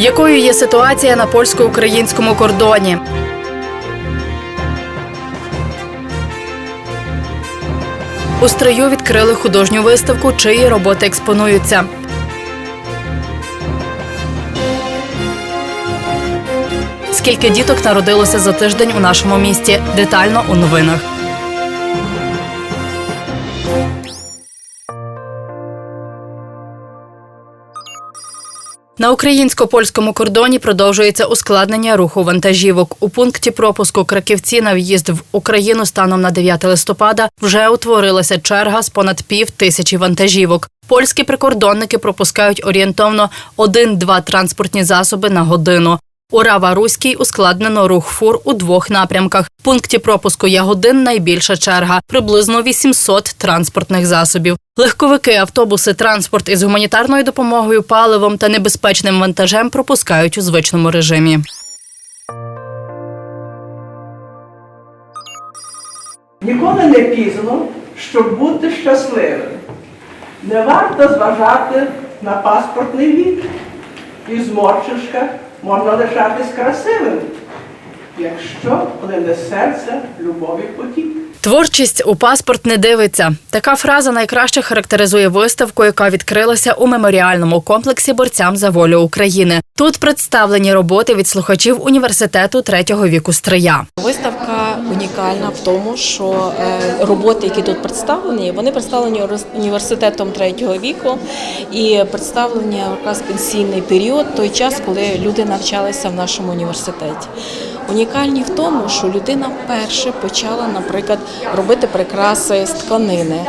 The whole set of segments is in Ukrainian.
Якою є ситуація на польсько-українському кордоні? У стрию відкрили художню виставку, чиї роботи експонуються. Скільки діток народилося за тиждень у нашому місті? Детально у новинах. На українсько-польському кордоні продовжується ускладнення руху вантажівок. У пункті пропуску Краківці на в'їзд в Україну станом на 9 листопада вже утворилася черга з понад пів тисячі вантажівок. Польські прикордонники пропускають орієнтовно 1-2 транспортні засоби на годину. У Рава-Руській ускладнено рух фур у двох напрямках. В пункті пропуску Ягодин найбільша черга приблизно 800 транспортних засобів. Легковики, автобуси, транспорт із гуманітарною допомогою, паливом та небезпечним вантажем пропускають у звичному режимі. Ніколи не пізно, щоб бути щасливим. Не варто зважати на паспортний вік. І зморчишка можна лишатись красивим, якщо плине серце любові потік. Творчість у паспорт не дивиться. Така фраза найкраще характеризує виставку, яка відкрилася у меморіальному комплексі борцям за волю України. Тут представлені роботи від слухачів університету третього віку Стрия. Виставка унікальна в тому, що е, роботи, які тут представлені, вони представлені універс- університетом третього віку і представлені якраз пенсійний період, той час, коли люди навчалися в нашому університеті. Унікальні в тому, що людина вперше почала, наприклад, робити прикраси з тканини.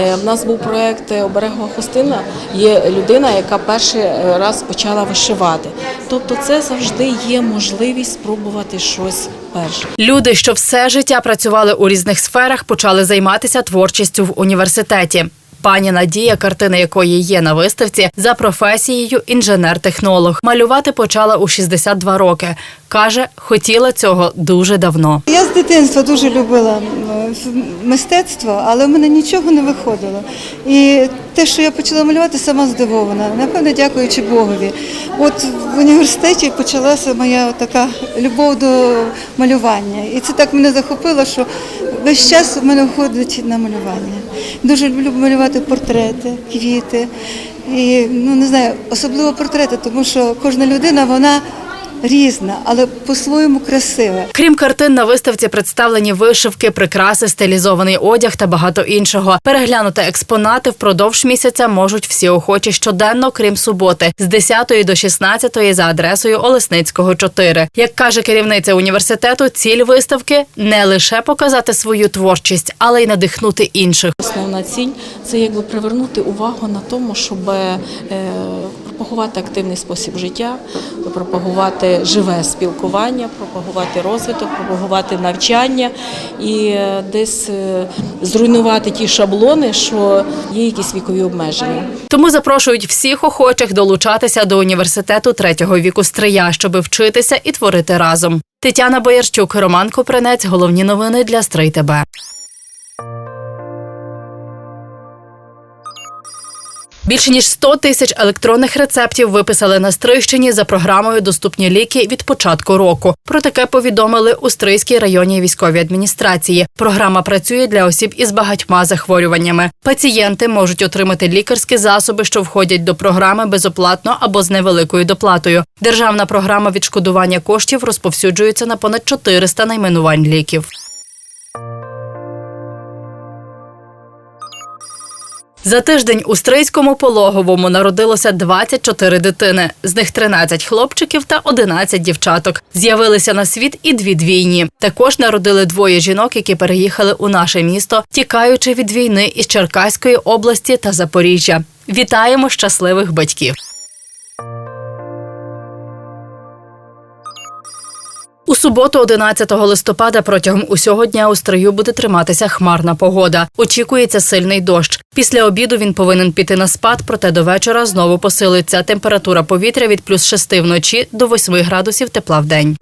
Е, В нас був проект оберегова хустина. Є людина, яка перший раз почала вишивати. Тобто, це завжди є можливість спробувати щось перше. Люди, що все життя працювали у різних сферах, почали займатися творчістю в університеті. Пані Надія, картина якої є на виставці, за професією інженер-технолог. Малювати почала у 62 роки. Каже, хотіла цього дуже давно. Я з дитинства дуже любила мистецтво, але в мене нічого не виходило. І те, що я почала малювати, сама здивована. Напевно, дякуючи Богові. От в університеті почалася моя така любов до малювання. І це так мене захопило, що весь час в мене входить на малювання. Дуже люблю малювати портрети, квіти. І ну не знаю, особливо портрети, тому що кожна людина вона різна, але по-своєму красива. Крім картин, на виставці представлені вишивки, прикраси, стилізований одяг та багато іншого. Переглянути експонати впродовж місяця можуть всі охочі щоденно, крім суботи, з 10 до 16 за адресою Олесницького 4. Як каже керівниця університету, ціль виставки не лише показати свою творчість, але й надихнути інших. Основна ціль це якби привернути увагу на тому, щоб е, пропагувати активний спосіб життя, пропагувати живе спілкування, пропагувати розвиток, пропагувати навчання і е, десь е, зруйнувати ті шаблони, що є якісь вікові обмеження. Тому запрошують всіх охочих долучатися до університету третього віку Стрия, щоби вчитися і творити разом. Тетяна Боярчук, Роман Копринець. Головні новини для Стрий ТБ. Більше ніж 100 тисяч електронних рецептів виписали на Стрийщині за програмою Доступні ліки від початку року. Про таке повідомили у Стрийській районній військовій адміністрації. Програма працює для осіб із багатьма захворюваннями. Пацієнти можуть отримати лікарські засоби, що входять до програми безоплатно або з невеликою доплатою. Державна програма відшкодування коштів розповсюджується на понад 400 найменувань ліків. За тиждень у Стрийському пологовому народилося 24 дитини, з них 13 хлопчиків та 11 дівчаток. З'явилися на світ і дві двійні. Також народили двоє жінок, які переїхали у наше місто, тікаючи від війни із Черкаської області та Запоріжжя. Вітаємо щасливих батьків. Суботу, 11 листопада, протягом усього дня у стрию буде триматися хмарна погода. Очікується сильний дощ. Після обіду він повинен піти на спад, проте до вечора знову посилиться. Температура повітря від плюс 6 вночі до 8 градусів тепла в день.